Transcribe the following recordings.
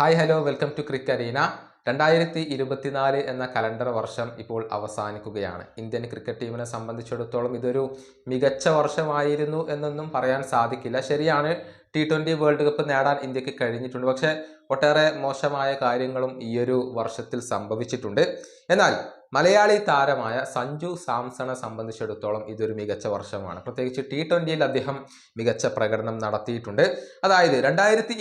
Hi hello welcome to crick arena രണ്ടായിരത്തി ഇരുപത്തിനാല് എന്ന കലണ്ടർ വർഷം ഇപ്പോൾ അവസാനിക്കുകയാണ്. ഇന്ത്യൻ ക്രിക്കറ്റ് ടീമിനെ സംബന്ധിച്ചിടത്തോളം ഇതൊരു മികച്ച വർഷമായിരുന്നു എന്നൊന്നും പറയാൻ സാധിക്കില്ല. ശരിയാണ് ടി ട്വന്റി വേൾഡ് കപ്പ് നേടാൻ ഇന്ത്യയ്ക്ക് കഴിഞ്ഞിട്ടുണ്ട്. പക്ഷേ ഒട്ടേറെ മോശമായ കാര്യങ്ങളും ഈയൊരു വർഷത്തിൽ സംഭവിച്ചിട്ടുണ്ട്. എന്നാൽ മലയാളി താരമായ സഞ്ജു സാംസണെ സംബന്ധിച്ചിടത്തോളം ഇതൊരു മികച്ച വർഷമാണ്. പ്രത്യേകിച്ച് ടി ട്വന്റിയിൽ അദ്ദേഹം മികച്ച പ്രകടനം നടത്തിയിട്ടുണ്ട്. അതായത് രണ്ടായിരത്തി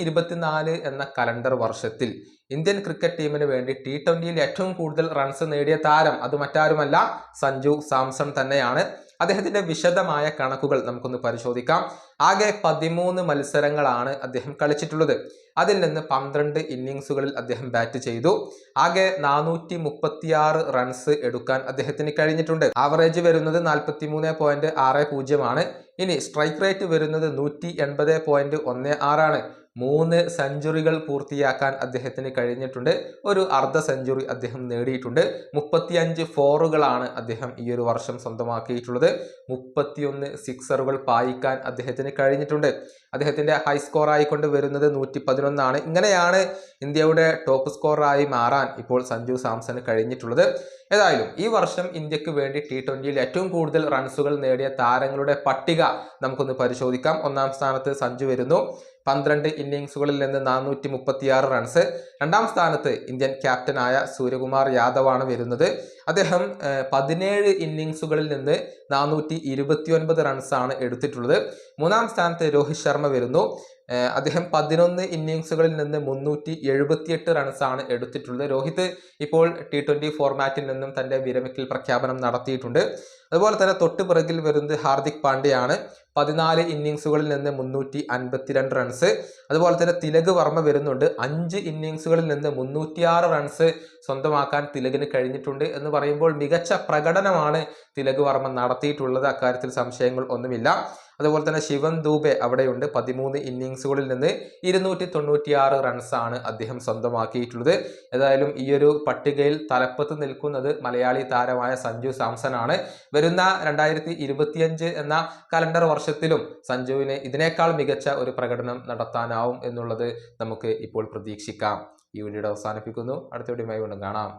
എന്ന കലണ്ടർ വർഷത്തിൽ ഇന്ത്യൻ ക്രിക്കറ്റ് ടീമിന് വേണ്ടി ടി ട്വന്റിയിൽ ഏറ്റവും കൂടുതൽ റൺസ് നേടിയ താരം അത് മറ്റാരുമല്ല സഞ്ജു സാംസൺ തന്നെയാണ്. അദ്ദേഹത്തിന്റെ വിശദമായ കണക്കുകൾ നമുക്കൊന്ന് പരിശോധിക്കാം. ആകെ പതിമൂന്ന് മത്സരങ്ങളാണ് അദ്ദേഹം കളിച്ചിട്ടുള്ളത്. അതിൽ നിന്ന് പന്ത്രണ്ട് ഇന്നിങ്സുകളിൽ അദ്ദേഹം ബാറ്റ് ചെയ്തു. ആകെ നാനൂറ്റി മുപ്പത്തിയാറ് റൺസ് എടുക്കാൻ അദ്ദേഹത്തിന് കഴിഞ്ഞിട്ടുണ്ട്. ആവറേജ് വരുന്നത് നാൽപ്പത്തി മൂന്ന് പോയിന്റ് ആറ് പൂജ്യമാണ് ഇനി സ്ട്രൈക്ക് റേറ്റ് വരുന്നത് നൂറ്റി എൺപത് പോയിന്റ് ഒന്ന് ആറാണ്. മൂന്ന് സെഞ്ചുറികൾ പൂർത്തിയാക്കാൻ അദ്ദേഹത്തിന് കഴിഞ്ഞിട്ടുണ്ട്. ഒരു അർദ്ധ സെഞ്ചുറി അദ്ദേഹം നേടിയിട്ടുണ്ട്. മുപ്പത്തിയഞ്ച് ഫോറുകളാണ് അദ്ദേഹം ഈ ഒരു വർഷം സ്വന്തമാക്കിയിട്ടുള്ളത്. മുപ്പത്തിയൊന്ന് സിക്സറുകൾ പായിക്കാൻ അദ്ദേഹത്തിന് കഴിഞ്ഞിട്ടുണ്ട്. അദ്ദേഹത്തിന്റെ ഹൈ സ്കോർ ആയിക്കൊണ്ട് വരുന്നത് നൂറ്റി പതിനൊന്നാണ് ഇങ്ങനെയാണ് ഇന്ത്യയുടെ ടോപ്പ് സ്കോറായി മാറാൻ ഇപ്പോൾ സഞ്ജു സാംസന് കഴിഞ്ഞിട്ടുള്ളത്. ഏതായാലും ഈ വർഷം ഇന്ത്യയ്ക്ക് വേണ്ടി ടി ട്വന്റിയിൽ ഏറ്റവും കൂടുതൽ റൺസുകൾ നേടിയ താരങ്ങളുടെ പട്ടിക നമുക്കൊന്ന് പരിശോധിക്കാം. ഒന്നാം സ്ഥാനത്ത് സഞ്ജു വരുന്നു. പന്ത്രണ്ട് ഇന്നിങ്സുകളിൽ നിന്ന് നാനൂറ്റി മുപ്പത്തിയാറ് റൺസ് രണ്ടാം സ്ഥാനത്ത് ഇന്ത്യൻ ക്യാപ്റ്റനായ സൂര്യകുമാർ യാദവാണ് വരുന്നത്. അദ്ദേഹം പതിനേഴ് ഇന്നിങ്സുകളിൽ നിന്ന് നാനൂറ്റി ഇരുപത്തിയൊൻപത് റൺസാണ് എടുത്തിട്ടുള്ളത്. മൂന്നാം സ്ഥാനത്ത് രോഹിത് ശർമ്മ വരുന്നു. അദ്ദേഹം പതിനൊന്ന് ഇന്നിങ്സുകളിൽ നിന്ന് മുന്നൂറ്റി എഴുപത്തിയെട്ട് റൺസാണ് എടുത്തിട്ടുള്ളത്. രോഹിത് ഇപ്പോൾ ടി ട്വന്റി ഫോർമാറ്റിൽ നിന്നും തന്റെ വിരമിക്കൽ പ്രഖ്യാപനം നടത്തിയിട്ടുണ്ട്. അതുപോലെ തന്നെ തൊട്ട് പിറകിൽ വരുന്നത് ഹാർദിക് പാണ്ഡ്യയാണ്. പതിനാല് ഇന്നിങ്സുകളിൽ നിന്ന് മുന്നൂറ്റി അൻപത്തിരണ്ട് റൺസ് അതുപോലെ തന്നെ തിലക് വർമ്മ വരുന്നുണ്ട്. അഞ്ച് ഇന്നിങ്സുകളിൽ നിന്ന് മുന്നൂറ്റിയാറ് റൺസ് സ്വന്തമാക്കാൻ തിലകിന് കഴിഞ്ഞിട്ടുണ്ട് എന്ന് പറയുമ്പോൾ മികച്ച പ്രകടനമാണ് തിലക് വർമ്മ നടത്തിയിട്ടുള്ളത്. അക്കാര്യത്തിൽ സംശയങ്ങൾ ഒന്നുമില്ല. അതുപോലെ തന്നെ ശിവൻ ദൂബെ അവിടെയുണ്ട്. പതിമൂന്ന് ഇന്നിങ്സുകളിൽ നിന്ന് ഇരുന്നൂറ്റി തൊണ്ണൂറ്റിയാറ് റൺസാണ് അദ്ദേഹം സ്വന്തമാക്കിയിട്ടുള്ളത്. ഏതായാലും ഈ ഒരു പട്ടികയിൽ തലപ്പത്ത് നിൽക്കുന്നത് മലയാളി താരമായ സഞ്ജു സാംസൺ ആണ് വരുന്ന രണ്ടായിരത്തി ഇരുപത്തിയഞ്ച് എന്ന കലണ്ടർ വർഷത്തിലും സഞ്ജുവിന് ഇതിനേക്കാൾ മികച്ച ഒരു പ്രകടനം നടത്താനാവും എന്നുള്ളത് നമുക്ക് ഇപ്പോൾ പ്രതീക്ഷിക്കാം. ഈ വീഡിയോ അവസാനിപ്പിക്കുന്നു. അടുത്ത വീഡിയോ കാണാം.